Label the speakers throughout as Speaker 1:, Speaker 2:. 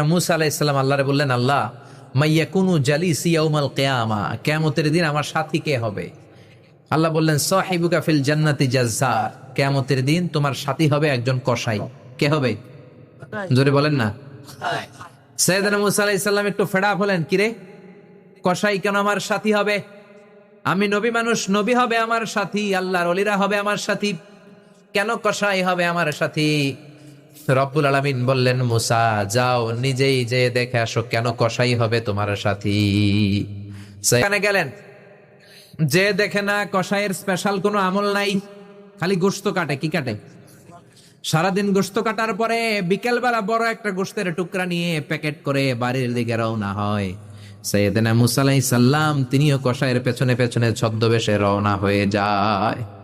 Speaker 1: মুসা আলাইসাল্লাম আল্লাহরে বললেন, আল্লাহ মাইয়া কুনু জালি সিয়াউমাল কেয়ামা দিন আমার সাথী কে হবে? আল্লাহ বললেন, সাহিবুকা ফিল জান্নাতি জাজ্জার, কেয়ামতের দিন তোমার সাথী হবে একজন কসাই। কে হবে? জোরে বলেন না। মুসা আলাইসাল্লাম একটু ফেডা হলেন, কিরে, কসাই কেন আমার সাথী হবে? আমি নবী মানুষ, নবী হবে আমার সাথী, আল্লাহর অলিরা হবে আমার সাথী। কেন কসাই হবে আমার সাথী? রব্বুল আলামিন বললেন, মুসা, যাও, নিজেই যে দেখে আসো কেন কসাই হবে তোমার সাথী। গেলেন। যে দেখে না কসাইয়ের স্পেশাল কোনো আমল নাই, খালি গোস্ত কাটে, কি কাটে? সারাদিন গোস্ত কাটার পরে বিকেলবেলা বড় একটা গোস্তের টুকরা নিয়ে প্যাকেট করে বাড়ির দিকে রওনা হয়। সৈয়দনা মুসালাই সাল্লাম তিনিও কসাইয়ের পেছনে পেছনে ছদ্মবেশে রওনা হয়ে যায়।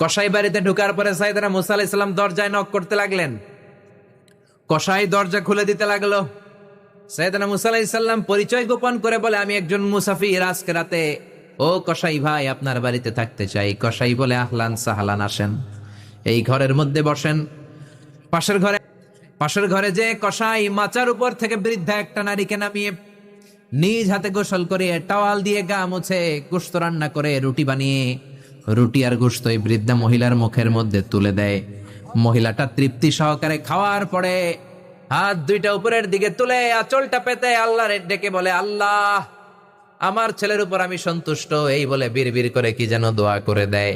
Speaker 1: কসাই বাড়িতে ঢুকার পরে সাইদানা মুসা আলাইহিস সালাম দরজায় নক করতে লাগলেন। কসাই দরজা খুলে দিতে লাগল। সৈয়দনা মুসা আলাইহিস সালাম পরিচয় গোপন করে বলে, আমি একজন মুসাফির, আজকে রাতে ও কসাই ভাই, আপনার বাড়িতে থাকতে চাই। কসাই বলে, আহলান সাহালান আসেন। এই ঘরের মধ্যে বসেন। পাশের ঘরে পাশের ঘরে যে কসাই মাচার উপর থেকে বৃদ্ধা একটা নারীকে নামিয়ে নিজ হাতে গোসল করে টাওয়াল দিয়ে গা মুছে গোস্ত রান্না করে রুটি বানিয়ে রুটি আর গোস্ত এই বৃদ্ধা মহিলার মুখের মধ্যে তুলে দেয়। মহিলাটা তৃপ্তি সহকারে খাওয়ার পরে হাত দুইটা উপরের দিকে তুলে আঁচলটা পেতে আল্লাহর ডেকে বলে, আল্লাহ, আমার ছেলের উপর আমি সন্তুষ্ট। এই বলে বিড় করে কি যেন দোয়া করে দেয়।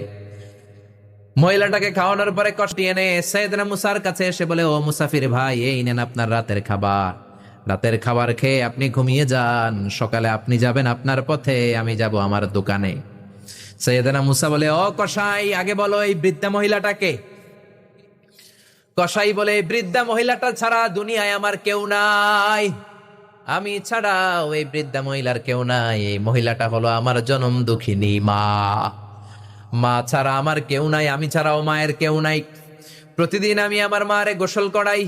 Speaker 1: মহিলাটাকে খাওয়ানোর পরে কষ্ট এনে সৈয়দনা মুসার কাছে এসে বলে, ও মুসাফির ভাই, এই নেন আপনার রাতের খাবার। রাতের খাবার খেয়ে আপনি ঘুমিয়ে যান। সকালে আপনি যাবেন আপনার পথে, আমি যাব আমার দোকানে। সৈয়দনা মুসা বলে, ও কসাই, আগে বলো এই বৃদ্ধা মহিলাটাকে। কসাই বলে, বৃদ্ধা মহিলাটা ছাড়া দুনিয়ায় আমার কেউ নাই। আমি ছাড়া ওই বৃদ্ধা মহিলার কেউ নাই। এই মহিলাটা হলো আমার জনম দুঃখিনী মা। মা ছাড়া আমার কেউ নাই, আমি ছাড়াও মায়ের কেউ নাই। প্রতিদিন আমি আমার মারে গোসল করাই,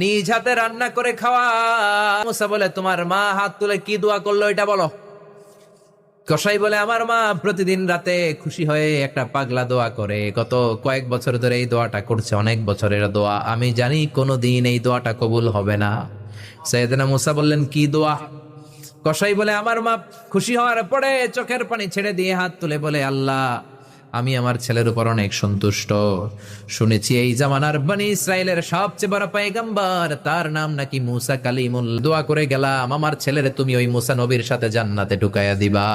Speaker 1: নিজ হাতে রান্না করে খাওয়া মুসা বলে, তোমার মা হাত তুলে কি দোয়া করল, এটা বলো। কসাই বলে, আমার মা প্রতিদিন রাতে খুশি হয়ে একটা পাগলা দোয়া করে। গত কয়েক বছর ধরে এই দোয়াটা করছে, অনেক বছরের দোয়া। আমি জানি কোনো দিন এই দোয়াটা কবুল হবে না। সৈয়দনা মুসা বললেন, কি দোয়া? কসাই বলে, আমার মা খুশি হওয়ার পরে চোখের পানি ছেড়ে দিয়ে হাত তুলে বলে, আল্লাহ আমি আমার ছেলের উপর অনেক সন্তুষ্ট। শুনেছি এই জামানার বানি ইসরায়েলের সবচেয়ে বড় পায়গাম্বার, তার নাম নাকি মুসা কালিমুল। দোয়া করে গেলাম, আমার ছেলের তুমি ওই মুসা নবীর সাথে জান্নাতে ঢুকাইয়া দিবা।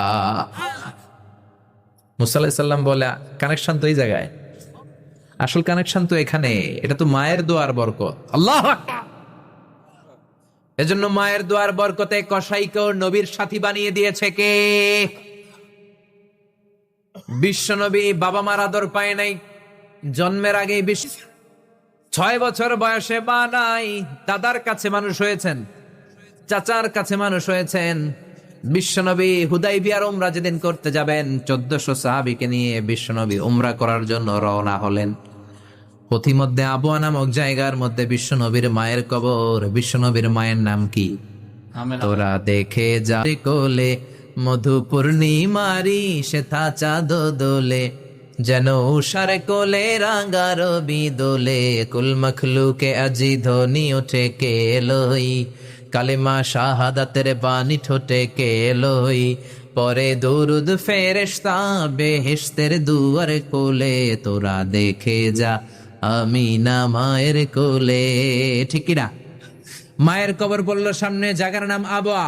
Speaker 1: মুসা সাল্লাম বলে, কানেকশন তো এই জায়গায়। আসল কানেকশন তো এখানে। এটা তো মায়ের দোয়ার বরকত। আল্লাহ এজন্য মায়ের দোয়ার বরকতে কসাইকেও নবীর সাথী বানিয়ে দিয়েছে কে? বিশ্বনবী বাবা মার আদর পায় নাই জন্মের আগে ছয় বছর বয়সে বা নাই দাদার কাছে মানুষ হয়েছেন চাচার কাছে মানুষ হয়েছেন। বিশ্বনবী হুদাই বিয়ার উমরা যেদিন করতে যাবেন চোদ্দশো সাহাবিকে নিয়ে বিশ্বনবী উমরা করার জন্য রওনা হলেন। পথিমধ্যে আবুয়া নামক জায়গার মধ্যে বিশ্বনবীর মায়ের কবর। বিশ্বনবীর মায়ের নাম কি? তোরা দেখে যা কোলে মধু পূর্ণিমারি সেথা চাঁদ দোলে, যেন উষার কোলে রাঙ্গার দোলে কুল মখলুকে আজি ধ্বনি ওঠে কে লই, কালেমা শাহাদাতের বাণী ঠোঁটে কে লই, পরে দরুদ ফেরেশতা বেহেশতের দুয়ার কোলে, তোরা দেখে যা আমি না মায়ের কোলে। ঠিক মায়ের কবর বলল, সামনে জায়গার নাম আবয়া।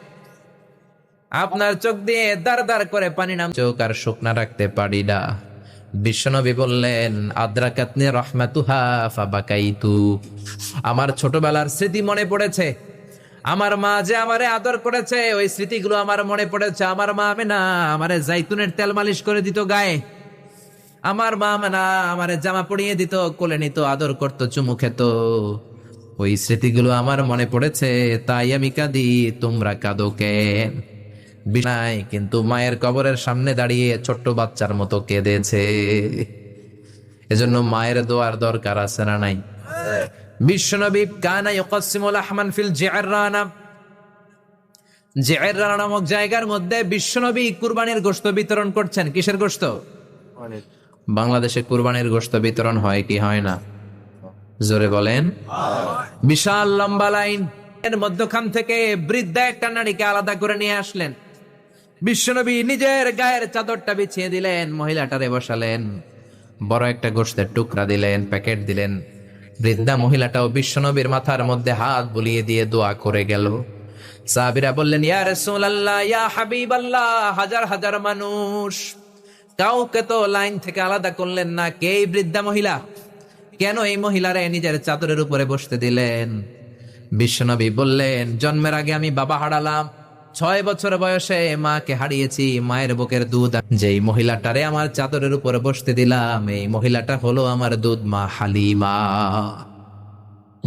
Speaker 1: আপনার চোখ দিয়ে দার দার করে পানি নাম চোখ আর শুকনা রাখতে পারি না। বিশ্বনবী বললেন, আদ্রাকাতনি রহমাতুহা ফাবাকাইতু। আমার ছোটবেলার স্মৃতি মনে পড়েছে। আমার মা যে আমারে আদর করেছে, ওই স্মৃতিগুলো আমার মনে পড়েছে। আমার মা আমি না আমারে জাইতুনের তেল মালিশ করে দিত গায়ে। আমার মা না আমারে জামা পরিয়ে দিত, কোলে নিত, আদর করতো, চুমু খেত। ওই স্মৃতিগুলো আমার মনে পড়েছে, তাই আমি কাঁদি, তোমরা কাঁদো কেন? বিনাই কিন্তু মায়ের কবরের সামনে দাঁড়িয়ে ছোট্ট বাচ্চার মতো কেঁদেছে। এজন্য মায়ের দোয়ার দরকার আছে না নাই? বিশ্বনবী কানা ইউকাসিমুল আহমান ফিল জিআররানা। জিআররানা নামক জায়গার মধ্যে বিশ্বনবী কুরবানির গোশত বিতরণ করছেন। কিসের গোশত? বাংলাদেশে কুরবানির গোশত বিতরণ হয় কি হয় না? জোরে বলেন। বিশাল লম্বা লাইন। এর মধ্যখান থেকে বৃদ্ধা একটা নারীকে আলাদা করে নিয়ে আসলেন। বিশ্বনবী নিজের গায়ের চাদরটা বিছিয়ে দিলেন, মহিলাটারে বসালেন। বড় একটা গোশতের টুকরা দিলেন, প্যাকেট দিলেন। বৃদ্ধা মহিলাটাও বিশ্বনবীর মাথার মধ্যে হাত বুলিয়ে দিয়ে দোয়া করে গেল। সাহাবীরা বললেন, ইয়া রাসূলুল্লাহ, ইয়া হাবিবাল্লাহ, হাজার হাজার মানুষ। কাউকে তো লাইন থেকে আলাদা করলেন না, কে বৃদ্ধা মহিলা? কেন এই মহিলারে নিজের চাদরের উপরে বসতে দিলেন? বিশ্বনবী বললেন, জন্মের আগে আমি বাবা হারালাম ছয় বছর বয়সে মাকে হারিয়েছি মায়ের বুকের দুধ। যেই মহিলাটারে আমার চাদরের উপরে বসতে দিলাম, এই মহিলাটা হলো আমার দুধ মা হালিমা।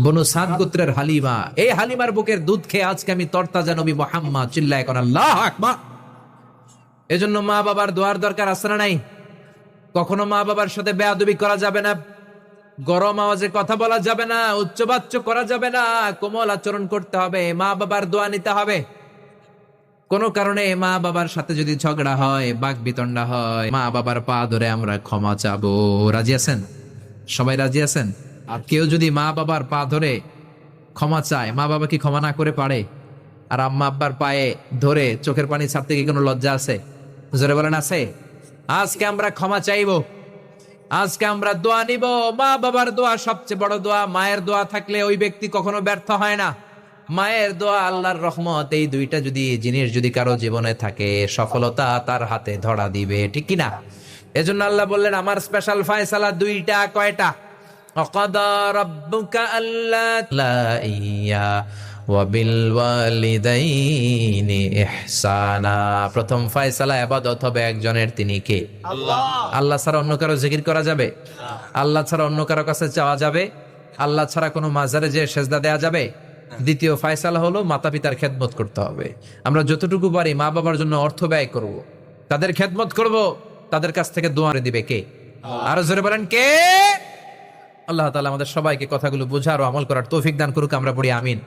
Speaker 1: বনু সাদ গোত্রের হালিমা, এই হালিমার বুকের দুধ খেয়ে আজকে আমি তরতাজা নবী মোহাম্মদ, চিল্লায় কোন আল্লাহ আকবার। এজন্য মা বাবার দোয়ার দরকার আছে না নাই? কখনো মা বাবার সাথে বেয়াদবি করা যাবে না? গরম আওয়াজে কথা বলা যাবে না, উচ্চবাচ্য করা যাবে না, কোমল আচরণ করতে হবে, মা বাবার দোয়া নিতে হবে। কোনো কারণে মা বাবার সাথে যদি ঝগড়া হয়, বাঘ বিতণ্ডা হয়, মা বাবার পা ধরে আমরা ক্ষমা চাবো। রাজি আছেন? সবাই রাজি আছেন? আর কেউ যদি মা বাবার পা ধরে ক্ষমা চায়, মা বাবা কি ক্ষমা না করে পারে? আর আম্মা আব্বার পায়ে ধরে চোখের পানি ছাড়তে কি কোনো লজ্জা আছে? জোরে বলেন, আছে? আজকে আমরা ক্ষমা চাইব। আজকে আমরা দোয়া নিব। মা বাবার দোয়া সবচেয়ে বড় দোয়া, মায়ের দোয়া থাকলে ওই ব্যক্তি কখনো ব্যর্থ হয় না। মায়ের দোয়া আল্লাহর রহমত এই দুইটা যদি জিনিস যদি কারও জীবনে থাকে সফলতা তার হাতে ধরা দিবে ঠিক কিনা? এজন্য আল্লাহ বললেন আমার স্পেশাল ফায়সালা দুইটা কয়টা? অকদা রব্বুকা আল্লাহ প্রথম ফায়সালা আবাদত হবে একজনের তিনি কে? আল্লাহ। ছাড়া অন্য কারও জিকির করা যাবে? আল্লাহ ছাড়া অন্য কারও কাছে চাওয়া যাবে? আল্লাহ ছাড়া কোনো মাজারে যে সেজদা দেয়া যাবে? দ্বিতীয় ফয়সালা হলো মাতা পিতার খেদমত করতে হবে। আমরা যতটুকু পারি মা বাবার জন্য অর্থ ব্যয় করব। তাদের খেদমত করব। তাদের কাছ থেকে দোয়ারে দিবে কে? আরও জোরে বলেন কে? আল্লাহ তালা আমাদের সবাইকে কথাগুলো বোঝার ও আমল করার তৌফিক দান করুক আমরা পড়ি আমিন।